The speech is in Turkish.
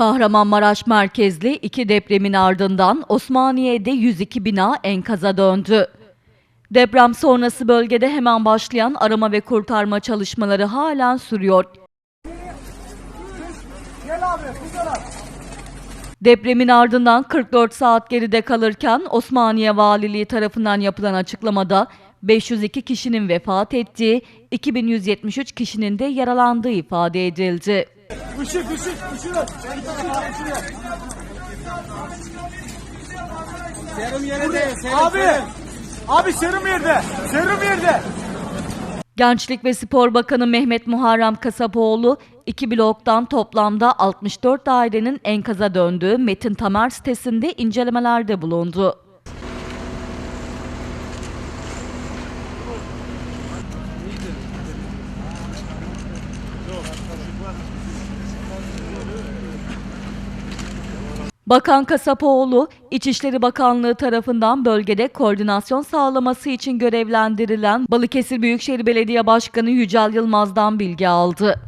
Kahramanmaraş merkezli iki depremin ardından Osmaniye'de 102 bina enkaza döndü. Deprem sonrası bölgede hemen başlayan arama ve kurtarma çalışmaları halen sürüyor. Depremin ardından 44 saat geride kalırken Osmaniye Valiliği tarafından yapılan açıklamada 502 kişinin vefat ettiği, 2173 kişinin de yaralandığı ifade edildi. Işık ışık ışık. Serum serum, Abi. serum. Abi serum yerde. Serum yerde. Gençlik ve Spor Bakanı Mehmet Muharrem Kasapoğlu, iki bloktan toplamda 64 dairenin enkaza döndüğü Metin Tamer sitesinde incelemelerde bulundu. Bakan Kasapoğlu, İçişleri Bakanlığı tarafından bölgede koordinasyon sağlaması için görevlendirilen Balıkesir Büyükşehir Belediye Başkanı Yücel Yılmaz'dan bilgi aldı.